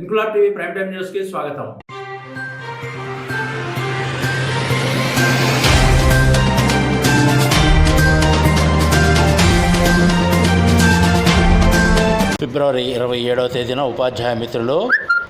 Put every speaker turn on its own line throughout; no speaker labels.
ఇంకులాబ్ TV prime time న్యూస్కి స్వాగతం. ఫిబ్రవరి ఇరవై ఏడవ తేదీన ఉపాధ్యాయ మిత్రులు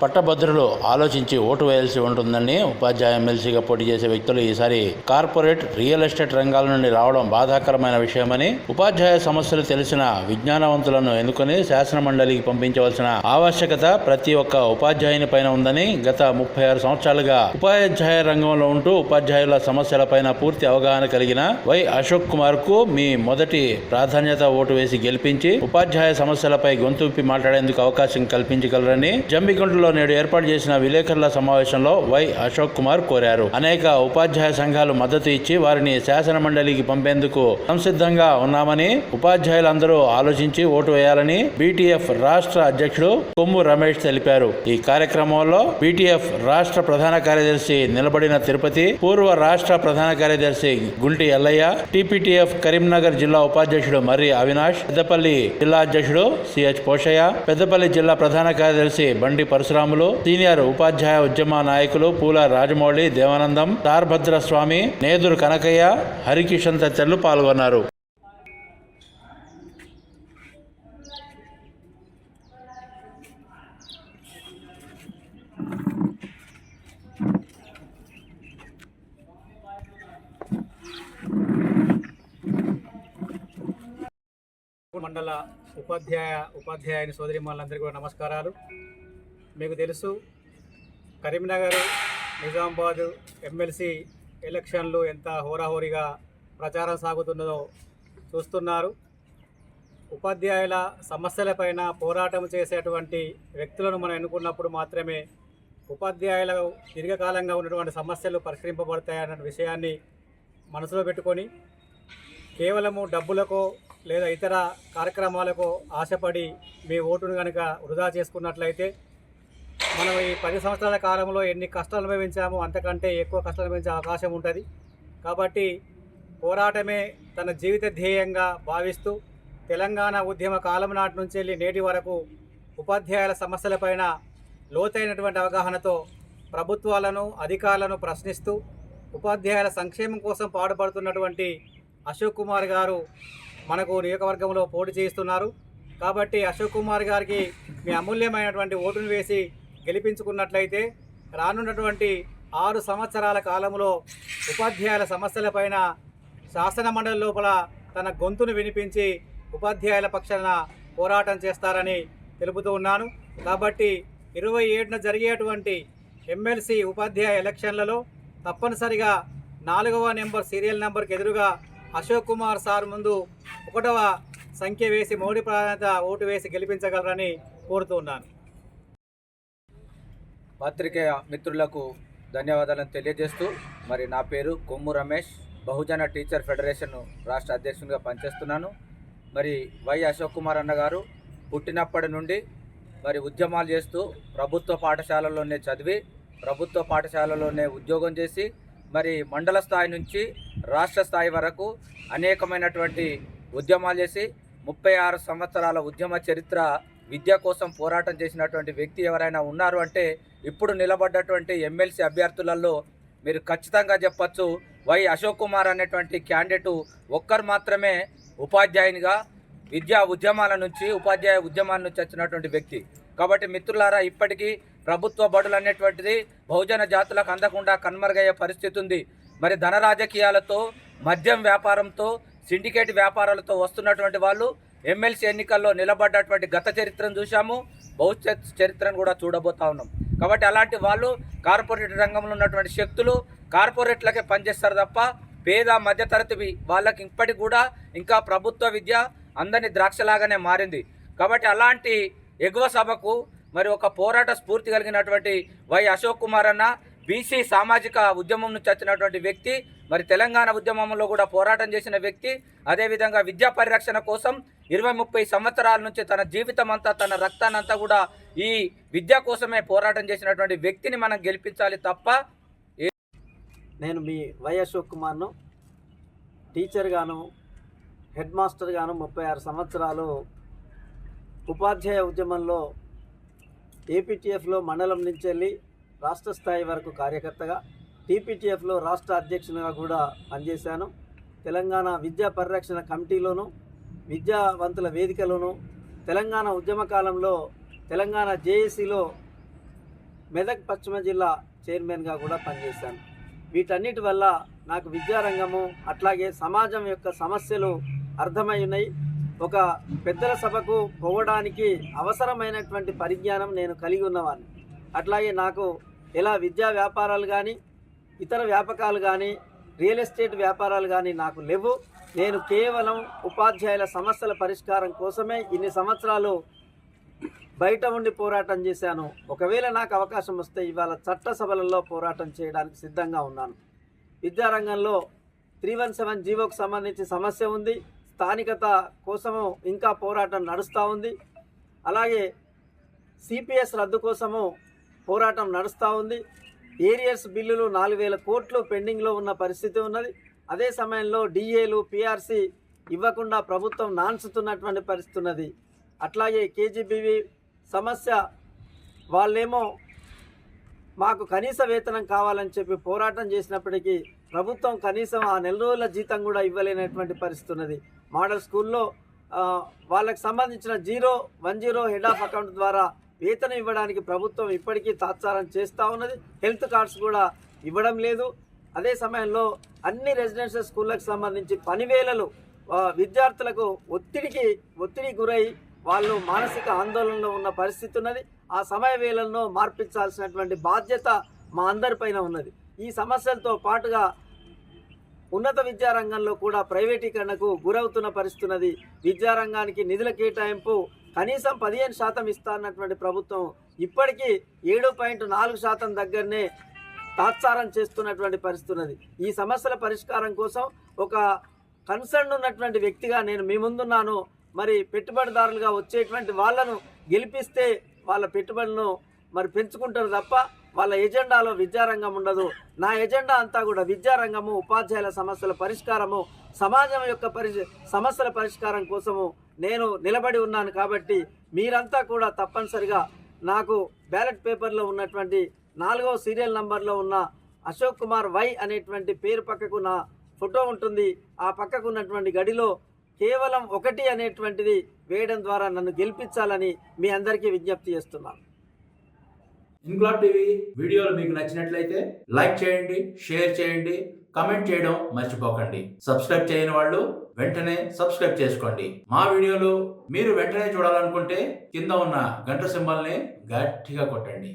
పట్టభద్రులు ఆలోచించి ఓటు వేయాల్సి ఉంటుందని ఉపాధ్యాయ ఎమ్మెల్సీగా పోటీ చేసే వ్యక్తులు ఈసారి కార్పొరేట్ రియల్ ఎస్టేట్ రంగాల నుండి రావడం బాధాకరమైన విషయమని ఉపాధ్యాయ సమస్యలు తెలిసిన విజ్ఞానవంతులను ఎన్నుకొని శాసన మండలికి పంపించవలసిన ఆవశ్యకత ప్రతి ఒక్క ఉపాధ్యాయుని పైన ఉందని గత ముప్పై ఆరు సంవత్సరాలుగా ఉపాధ్యాయ రంగంలో ఉంటూ ఉపాధ్యాయుల సమస్యలపైన పూర్తి అవగాహన కలిగిన వై అశోక్ కుమార్కు మీ మొదటి ప్రాధాన్యత ఓటు వేసి గెలిపించి ఉపాధ్యాయ సమస్యలపై గొంతుప్పి మాట్లాడేందుకు అవకాశం కల్పించగలరని జంబికుంటలో నేడు ఏర్పాటు చేసిన విలేకరుల సమావేశంలో వై అశోక్ కుమార్ కోరారు. అనేక ఉపాధ్యాయ సంఘాలు మద్దతు ఇచ్చి వారిని శాసన మండలికి పంపేందుకు సంసిద్ధంగా ఉన్నామని ఉపాధ్యాయులందరూ ఆలోచించి ఓటు వేయాలని బీటీఎఫ్ రాష్ట్ర అధ్యక్షుడు కొమ్ము రమేష్ తెలిపారు. ఈ కార్యక్రమంలో బీటీఎఫ్ రాష్ట్ర ప్రధాన కార్యదర్శి నిలబడిన తిరుపతి పూర్వ రాష్ట్ర ప్రధాన కార్యదర్శి గుంటి ఎల్లయ్య టీపీటీఎఫ్ కరీంనగర్ జిల్లా ఉపాధ్యక్షుడు మర్రి అవినాష్ పెద్దపల్లి జిల్లా అధ్యక్షుడు సిహెచ్ పోషయ్య పెద్దపల్లి జిల్లా ప్రధాన కార్యదర్శి బండి పరశురాములు సీనియర్ ఉపాధ్యాయ ఉద్యమ నాయకులు పూల రాజమౌళి దేవానందం తార్భద్ర స్వామి నేదురు కనకయ్య హరికిషన్ తదితరులు పాల్గొన్నారు.
మండల ఉపాధ్యాయ ఉపాధ్యాయుని సోదరిమణులందరికీ కూడా నమస్కారాలు. మీకు తెలుసు కరీంనగర్ నిజామాబాద్ ఎమ్మెల్సీ ఎలక్షన్లు ఎంత హోరాహోరీగా ప్రచారం సాగుతున్నదో చూస్తున్నారు. ఉపాధ్యాయుల సమస్యలపైన పోరాటం చేసేటువంటి వ్యక్తులను మనం ఎన్నుకున్నప్పుడు మాత్రమే ఉపాధ్యాయుల దీర్ఘకాలంగా ఉన్నటువంటి సమస్యలు పరిష్కరింపబడతాయన్న విషయాన్ని మనసులో పెట్టుకొని కేవలము డబ్బులకో లేదా ఇతర కార్యక్రమాలకో ఆశపడి మీ ఓటును కనుక వృధా చేసుకున్నట్లయితే మనం ఈ పది సంవత్సరాల కాలంలో ఎన్ని కష్టాలు అనుభవించామో అంతకంటే ఎక్కువ కష్టాలు అనుభవించే అవకాశం ఉంటుంది. కాబట్టి పోరాటమే తన జీవిత ధ్యేయంగా భావిస్తూ తెలంగాణ ఉద్యమ కాలం నాటి నుంచి వెళ్ళి నేటి వరకు ఉపాధ్యాయుల సమస్యలపైన లోతైనటువంటి అవగాహనతో ప్రభుత్వాలను అధికారులను ప్రశ్నిస్తూ ఉపాధ్యాయుల సంక్షేమం కోసం పాటుపడుతున్నటువంటి అశోక్ కుమార్ గారు మనకు నియోజకవర్గంలో పోటీ చేస్తున్నారు కాబట్టి అశోక్ కుమార్ గారికి మీ అమూల్యమైనటువంటి ఓటును వేసి గెలిపించుకున్నట్లయితే రానున్నటువంటి ఆరు సంవత్సరాల కాలంలో ఉపాధ్యాయుల సమస్యలపైన శాసన మండలి లోపల తన గొంతును వినిపించి ఉపాధ్యాయుల పక్షాన పోరాటం చేస్తారని తెలుపుతూ ఉన్నాను. కాబట్టి ఇరవై ఏడున జరిగేటువంటి ఎమ్మెల్సీ ఉపాధ్యాయ ఎలక్షన్లలో తప్పనిసరిగా నాలుగవ నెంబర్ సీరియల్ నెంబర్కి ఎదురుగా అశోక్ కుమార్ సార్ ముందు ఒకటవ సంఖ్య వేసి మోడీ ప్రాధాన్యత ఓటు వేసి గెలిపించగలరని కోరుతూ ఉన్నాను.
పాత్రికేయ మిత్రులకు ధన్యవాదాలను తెలియజేస్తూ మరి నా పేరు కొమ్ము రమేష్ బహుజన టీచర్ ఫెడరేషన్ రాష్ట్ర అధ్యక్షునిగా పనిచేస్తున్నాను. మరి వై అశోక్ కుమార్ అన్న గారు పుట్టినప్పటి నుండి మరి ఉద్యమాలు చేస్తూ ప్రభుత్వ పాఠశాలలోనే చదివి ప్రభుత్వ పాఠశాలలోనే ఉద్యోగం చేసి మరి మండల స్థాయి నుంచి రాష్ట్ర స్థాయి వరకు అనేకమైనటువంటి ఉద్యమాలు చేసి ముప్పై ఆరు సంవత్సరాల ఉద్యమ చరిత్ర విద్య కోసం పోరాటం చేసినటువంటి వ్యక్తి ఎవరైనా ఉన్నారు అంటే ఇప్పుడు నిలబడ్డటువంటి ఎమ్మెల్సీ అభ్యర్థులలో మీరు ఖచ్చితంగా చెప్పచ్చు వై అశోక్ కుమార్ అనేటువంటి క్యాండిడేటు ఒక్కరు మాత్రమే ఉపాధ్యాయునిగా విద్యా ఉద్యమాల నుంచి ఉపాధ్యాయ ఉద్యమాల నుంచి వచ్చినటువంటి వ్యక్తి. కాబట్టి మిత్రులారా ఇప్పటికీ ప్రభుత్వ బడులు అనేటువంటిది బహుజన జాతులకు అందకుండా కనుమరుగయ్యే పరిస్థితి ఉంది. మరి ధన రాజకీయాలతో మద్యం వ్యాపారంతో సిండికేట్ వ్యాపారాలతో వస్తున్నటువంటి వాళ్ళు ఎమ్మెల్సీ ఎన్నికల్లో నిలబడ్డటువంటి గత చరిత్రను చూశాము భవిష్యత్ చరిత్రను కూడా చూడబోతా ఉన్నాం. కాబట్టి అలాంటి వాళ్ళు కార్పొరేట్ రంగంలో ఉన్నటువంటి శక్తులు కార్పొరేట్లకే పనిచేస్తారు తప్ప పేద మధ్యతరగతి వాళ్ళకి ఇప్పటికి కూడా ఇంకా ప్రభుత్వ విద్య అందరినీ ద్రాక్షలాగానే మారింది. కాబట్టి అలాంటి ఎగువ సభకు మరి ఒక పోరాట స్ఫూర్తి కలిగినటువంటి వై అశోక్ కుమార్ అన్న బీసీ సామాజిక ఉద్యమం నుంచి వచ్చినటువంటి వ్యక్తి మరి తెలంగాణ ఉద్యమంలో కూడా పోరాటం చేసిన వ్యక్తి అదేవిధంగా విద్యా పరిరక్షణ కోసం ఇరవై ముప్పై సంవత్సరాల నుంచి తన జీవితం అంతా తన రక్తాన్నంతా కూడా ఈ విద్య కోసమే పోరాటం చేసినటువంటి వ్యక్తిని మనం గెలిపించాలి తప్ప
నేను మీ వై కుమార్ను టీచర్గాను హెడ్ మాస్టర్గాను ముప్పై ఆరు సంవత్సరాలు ఉపాధ్యాయ ఉద్యమంలో ఏపీటీఎఫ్లో మండలం నుంచి వెళ్ళి రాష్ట్ర స్థాయి వరకు కార్యకర్తగా టీపీటీఎఫ్లో రాష్ట్ర అధ్యక్షునిగా కూడా పనిచేశాను. తెలంగాణ విద్యా పరిరక్షణ కమిటీలోను విద్యావంతుల వేదికలోను తెలంగాణ ఉద్యమ కాలంలో తెలంగాణ జేఏసీలో మెదక్ పశ్చిమ జిల్లా చైర్మన్గా కూడా పనిచేశాను. వీటన్నిటి వల్ల నాకు విద్యారంగము అట్లాగే సమాజం యొక్క సమస్యలు అర్థమై ఉన్నాయి. ఒక పెద్దల సభకు పోవడానికి అవసరమైనటువంటి పరిజ్ఞానం నేను కలిగి ఉన్నవాడిని అట్లాగే నాకు ఎలా విద్యా వ్యాపారాలు కానీ ఇతర వ్యాపకాలు కానీ రియల్ ఎస్టేట్ వ్యాపారాలు కానీ నాకు లేవు. నేను కేవలం ఉపాధ్యాయుల సమస్యల పరిష్కారం కోసమే ఇన్ని సంవత్సరాలు బయట ఉండి పోరాటం చేశాను. ఒకవేళ నాకు అవకాశం వస్తే ఇవాళ చట్టసభలలో పోరాటం చేయడానికి సిద్ధంగా ఉన్నాను. విద్యారంగంలో త్రీ వన్ సెవెన్ జీవోకు సంబంధించి సమస్య ఉంది. స్థానికత కోసము ఇంకా పోరాటం నడుస్తూ ఉంది. అలాగే సిపిఎస్ రద్దు కోసము పోరాటం నడుస్తూ ఉంది. ఏరియర్స్ బిల్లులు నాలుగు వేల కోట్లు పెండింగ్లో ఉన్న పరిస్థితి ఉన్నది. అదే సమయంలో డిఏలు పిఆర్సి ఇవ్వకుండా ప్రభుత్వం నాన్చుతున్నటువంటి పరిస్థితి ఉన్నది. అట్లాగే కేజీబీవి సమస్య వాళ్ళేమో మాకు కనీస వేతనం కావాలని చెప్పి పోరాటం చేసినప్పటికీ ప్రభుత్వం కనీసం ఆ నెల రోజుల జీతం కూడా ఇవ్వలేనటువంటి పరిస్థితి ఉన్నది. మోడల్ స్కూల్లో వాళ్ళకు వాళ్ళకి సంబంధించిన zero one zero head of account ద్వారా వేతనం ఇవ్వడానికి ప్రభుత్వం ఇప్పటికీ తాత్సారం చేస్తూ ఉన్నది. హెల్త్ కార్డ్స్ కూడా ఇవ్వడం లేదు. అదే సమయంలో అన్ని రెసిడెన్షియల్ స్కూళ్ళకు సంబంధించి పనివేళలు విద్యార్థులకు ఒత్తిడికి ఒత్తిడి గురై వాళ్ళు మానసిక ఆందోళనలో ఉన్న పరిస్థితి ఉన్నది. ఆ సమయ వేళలను మార్పించాల్సినటువంటి బాధ్యత మా అందరిపైన ఉన్నది. ఈ సమస్యలతో పాటుగా ఉన్నత విద్యారంగంలో కూడా ప్రైవేటీకరణకు గురవుతున్న పరిస్థితి ఉన్నది. విద్యారంగానికి నిధుల కేటాయింపు కనీసం పదిహేను శాతం ఇస్తా అన్నటువంటి ప్రభుత్వం ఇప్పటికీ ఏడు పాయింట్ నాలుగు శాతం దగ్గరనే తాత్సారం చేస్తున్నటువంటి పరిస్థితి ఉన్నది. ఈ సమస్యల పరిష్కారం కోసం ఒక కన్సర్న్ ఉన్నటువంటి వ్యక్తిగా నేను మీ ముందున్నాను. మరి పెట్టుబడిదారులుగా వచ్చేటువంటి వాళ్ళను గెలిపిస్తే వాళ్ళ పెట్టుబడులను మరి పెంచుకుంటారు తప్ప వాళ్ళ ఎజెండాలో విద్యారంగం ఉండదు. నా ఎజెండా అంతా కూడా విద్యారంగము ఉపాధ్యాయుల సమస్యల పరిష్కారము సమాజం యొక్క పరి సమస్యల పరిష్కారం కోసము నేను నిలబడి ఉన్నాను కాబట్టి మీరంతా కూడా తప్పనిసరిగా నాకు బ్యాలెట్ పేపర్లో ఉన్నటువంటి నాలుగవ సీరియల్ నంబర్లో ఉన్న అశోక్ కుమార్ వై అనేటువంటి పేరు పక్కకు నా ఫోటో ఉంటుంది. ఆ పక్కకు ఉన్నటువంటి గడిలో కేవలం ఒకటి అనేటువంటిది వేయడం ద్వారా నన్ను గెలిపించాలని మీ అందరికీ విజ్ఞప్తి చేస్తున్నాను.
ఇంక్లాబ్ టీవీ వీడియోలు మీకు నచ్చినట్లయితే లైక్ చేయండి షేర్ చేయండి కమెంట్ చేయడం మర్చిపోకండి. సబ్స్క్రైబ్ చేయని వాళ్ళు వెంటనే సబ్స్క్రైబ్ చేసుకోండి. మా వీడియోలు మీరు వెంటనే చూడాలనుకుంటే కింద ఉన్న గంట సింబల్ని గట్టిగా కొట్టండి.